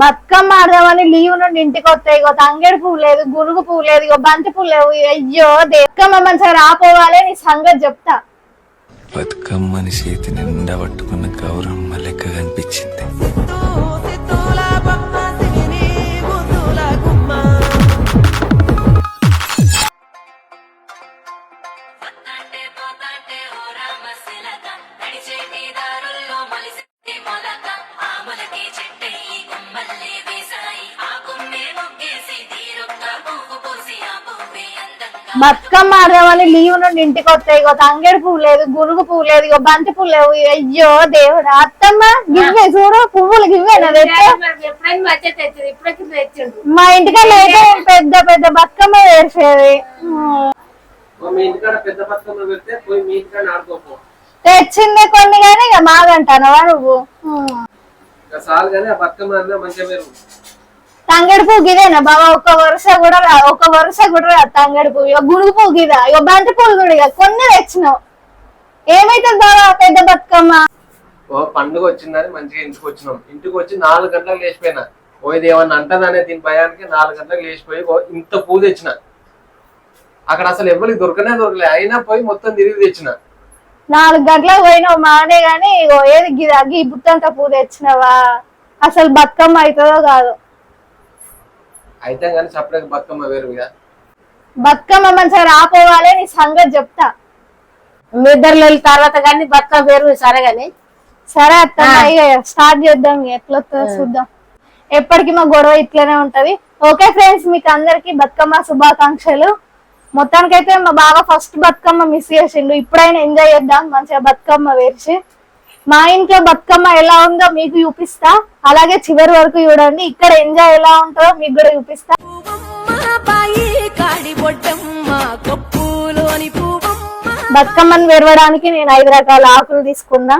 Bathukamma ఆడదామని leave నుండి ఇంటికి వస్తాయి. ఇగో తంగేడు పువ్వు లేదు గునుగు పువ్వు లేదు ఇగో బంతి పువ్వు లేవు. అయ్యో బతుకమ్మ మంచిగా రాపోవాలి నీ సంగతి చెప్తా. బతుకమ్మని చేతి నిండా పట్టుకున్న గౌరమ్మ లెక్క కనిపించింది. బతుకమ్మ ఆడదామని లీవ్ నుండి ఇంటికి వస్తాయి. ఇగో తంగేడు పువ్వు లేదు గునుగు పువ్వు లేదు ఇగో బంతి పువ్వు లేవు. అయ్యో దేవుడా అత్తమ్మ గివ్వే చూడు పువ్వులు తెచ్చిండు మా ఇంటికల్లా అయితే పెద్ద పెద్ద బతుకమ్మ వేసేది. తెచ్చిందే కొన్ని కానీ ఇక మాగంటానవా నువ్వు? తంగడి పువ్వు గిదేనా బాబా ఒక వరుస కూడా రా ఒక వరుస కూడా రా తంగడి పువ్వు ఇక గునుగు పువ్వు గిదా ఇక బంతి పువ్వు కూడా ఇక కొన్ని తెచ్చినావు. ఏమైతుంది బాబా పెద్ద బతుకమ్మ? ఓ పండుగ వచ్చిందని మంచిగా ఇంటికి వచ్చినాం. ఇంటికి వచ్చి నాలుగు గంటలకు లేచిపోయినా. ఓ ఇది ఏమన్నా అంటదనే దీని భయానికి నాలుగు గంటలకు లేచిపోయి ఓ ఇంత పువ్వు తెచ్చిన. అక్కడ అసలు ఎవరికి దొరకనే దొరకలే. అయినా పోయి మొత్తం తిరిగి తెచ్చిన. నాలుగు గంటలకు పోయినావు మానే గాని ఇగో ఏది గిదా గీ బుత్తంత పువ్వు తెచ్చినావా? అసలు బతుకమ్మ అవుతుందో కాదు. అయితే కానీ సపరేట్ బతుకమ్మ వేరు ఇక. బతుకమ్మ మంచిగా రాపోవాలి నీ సంగతి చెప్తా. మీ ఇద్దరు వెళ్ళిన తర్వాత కానీ బతుక పేరు సరే గాని సరే అత్తమ్మ ఇక స్టార్ట్ చేద్దాం ఎట్లా చూద్దాం. ఎప్పటికీ మా గొడవ ఇట్లనే ఉంటది. ఓకే ఫ్రెండ్స్ మీకు అందరికి బతుకమ్మ శుభాకాంక్షలు. మొత్తానికైతే మా బాగా ఫస్ట్ బతుకమ్మ మిస్ చేసిండు. ఇప్పుడైనా ఎంజాయ్ చేద్దాం. మంచిగా బతుకమ్మ వేసి మా ఇంట్లో బతుకమ్మ ఎలా ఉందో మీకు చూపిస్తా. అలాగే చివరి వరకు చూడండి. ఇక్కడ ఎంజాయ్ ఎలా ఉంటుందో మీకు కూడా చూపిస్తా. బతుకమ్మని విరవడానికి నేను ఐదు రకాల ఆకులు తీసుకున్నా.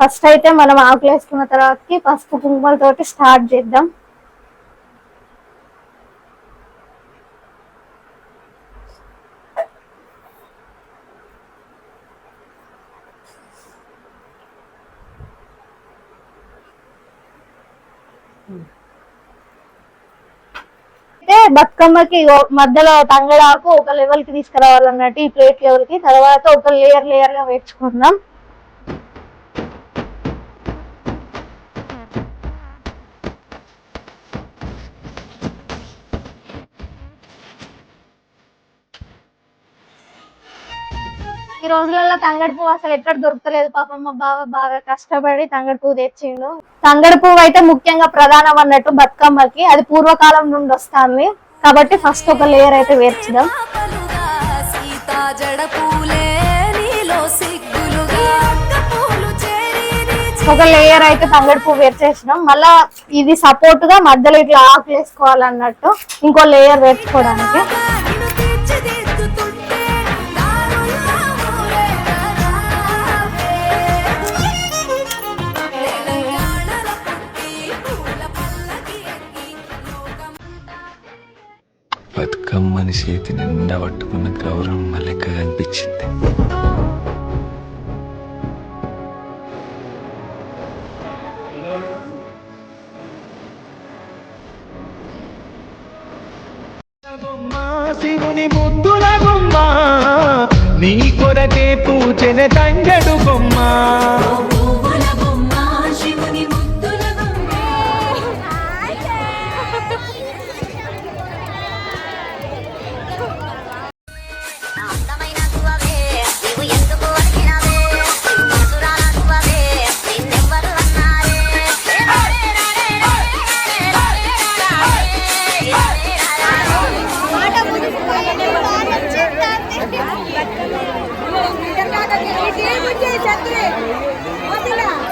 ఫస్ట్ అయితే మనం ఆకులు వేసుకున్న తర్వాతకి పసుపు కుంకుమలతోటి స్టార్ట్ చేద్దాం. బతుకమ్మకి మధ్యలో తంగడాకు ఒక లెవెల్కి తీసుకురావాలన్నట్టు ఈ ప్లేట్ లెవెల్కి. తర్వాత ఒక లేయర్ లేయర్గా వేర్చుకుందాం ఈ రోజులలో తంగడి పువ్వు అసలు ఎక్కడ దొరకలేదు పాపం మా బావ బాగా కష్టపడి తంగడి పువ్వు తెచ్చిండు. తంగడి పువ్వు అయితే ముఖ్యంగా ప్రధానం అన్నట్టు బతుకమ్మకి అది పూర్వకాలం నుండి వస్తుంది. కాబట్టి ఫస్ట్ ఒక లేయర్ అయితే వేర్చుదాం. ఒక లేయర్ అయితే తంగడి పువ్వు వేర్చేసినాం. మళ్ళా ఇది సపోర్ట్గా మధ్యలో ఇట్లా ఆకులు వేసుకోవాలన్నట్టు ఇంకో లేయర్ వేర్చుకోవడానికి. బతుకమ్మని చేతి నిండా పట్టుకున్న గౌరమ్మ లెక్క కనిపించింది శివుని ముద్దుల గుమ్మ నీ కొరకే పూజన తంగడు いい。